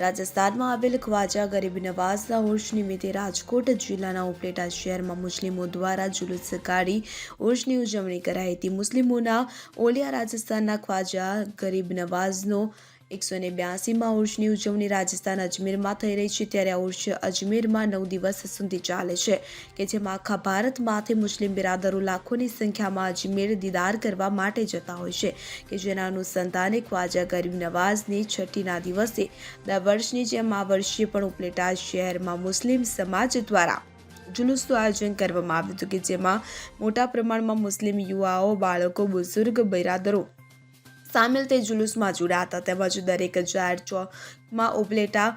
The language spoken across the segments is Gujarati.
રાજસ્થાનમાં આવેલ ખ્વાજા ગરીબ નવાઝના ઉર્ષ નિમિત્તે રાજકોટ જિલ્લાના ઉપલેટા શહેરમાં મુસ્લિમો દ્વારા જુલુસ કાઢી ઉર્ષની ઉજવણી કરાઈ હતી. મુસ્લિમોના ઓલિયા રાજસ્થાનના ખ્વાજા ગરીબ નવાઝનો એકસો ને બ્યાસીમાં ઉર્ષની ઉજવણી રાજસ્થાન અજમેરમાં થઈ રહી છે. ત્યારે આ ઉર્ષ અજમેરમાં નવ દિવસ સુધી ચાલે છે કે જેમાં આખા ભારતમાંથી મુસ્લિમ બિરાદરો લાખોની સંખ્યામાં અજમેર દીદાર કરવા માટે જતા હોય છે કે જેના અનુસંધાને ખ્વાજા ગરીબ નવાઝની છઠ્ઠીના દિવસે દર વર્ષની જેમ આ વર્ષે પણ ઉપલેટા શહેરમાં મુસ્લિમ સમાજ દ્વારા જુલુસનું આયોજન કરવામાં આવ્યું હતું કે જેમાં મોટા પ્રમાણમાં મુસ્લિમ યુવાઓ, બાળકો, બુઝુર્ગ બિરાદરો સામેલ તે જુલુસમાં જોડાયા હતા. તેમજ દરેક જાહેર ચોકમાં ઉપલેટા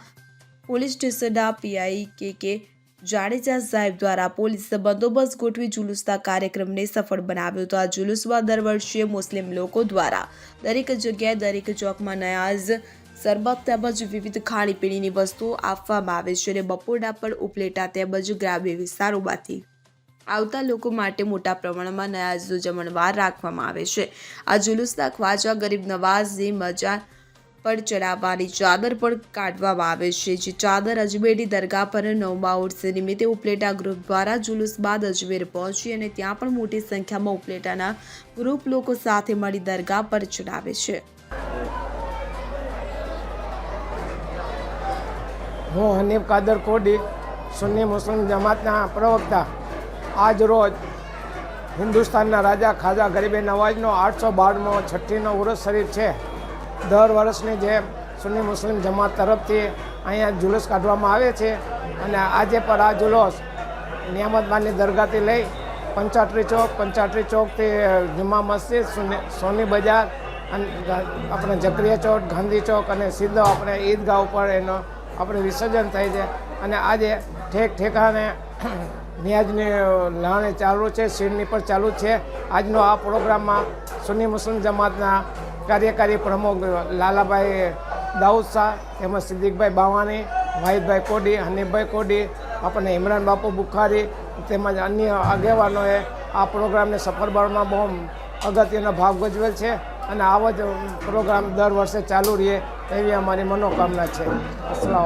પોલીસ સ્ટેશનના પીઆઈ કે કે જાડેજા સાહેબ દ્વારા પોલીસ બંદોબસ્ત ગોઠવી જુલુસના કાર્યક્રમને સફળ બનાવ્યો હતો. આ જુલુસમાં દર વર્ષે મુસ્લિમ લોકો દ્વારા દરેક જગ્યાએ દરેક ચોકમાં નયાઝ શરબત તેમજ વિવિધ ખાણીપીણીની વસ્તુઓ આપવામાં આવે છે અને બપોરના પણ ઉપલેટા તેમજ ગ્રામ્ય વિસ્તારોમાંથી આવતા લોકો માટે મોટા પ્રમાણમાં નયાઝનો જમણવાર રાખવામાં આવે છે. આ જુલુસના ખ્વાજા ગરીબ નવાઝની મજા પર ચડાવવાની ચાદર પણ કાઢવામાં આવે છે, જે ચાદર અજમેરની દરગાહ પર નવમા ઉર્સ નિમિત્તે ઉપલેટા ગ્રુપ દ્વારા જુલુસ બાદ અજમેર પહોંચી અને ત્યાં પણ મોટી સંખ્યામાં ઉપલેટાના ગ્રુપ લોકો સાથે મળી દરગાહ પર ચડાવે છે. હું હનીફ કાદર કોડી, સુન્ની મુસ્લિમ જમાતના પ્રવક્તા. આજ રોજ હિન્દુસ્તાનના રાજા ખાજા ગરીબે નવાજનો આઠસો બારમો છઠ્ઠીનો ઉરસ શરીફ છે. દર વર્ષની જેમ સુન્ની મુસ્લિમ જમાત તરફથી અહીંયા જુલુસ કાઢવામાં આવે છે અને આજે પણ આ જુલુસ નિયામતબાની દરગાહથી લઈ પંચાટરી ચોક, પંચાટરી ચોકથી જુમા મસ્જિદ સોની બજાર અને આપણે જકરિયા ચોક, ગાંધી ચોક અને સીધો આપણે ઈદગાહ ઉપર એનો આપણે વિસર્જન થાય છે. અને આજે ઠેક ઠેકાણે ન્યાજની લાણે ચાલુ છે, શીરની પણ ચાલુ છે. આજનો આ પ્રોગ્રામમાં સુન્ની મુસ્લિમ જમાતના કાર્યકારી પ્રમુખ લાલાભાઈ દાઉદ શાહ તેમજ સિદ્દીકભાઈ બાવાણી, વાહિદભાઈ કોડી, હનીફભાઈ કોડી, આપણને ઇમરાન બાપુ બુખારી તેમજ અન્ય આગેવાનોએ આ પ્રોગ્રામને સફળ બનાવવામાં બહુ અગત્યનો ભાગ ભજવેલ છે અને આવો જ પ્રોગ્રામ દર વર્ષે ચાલુ રહે એવી અમારી મનોકામના છે. અસલામ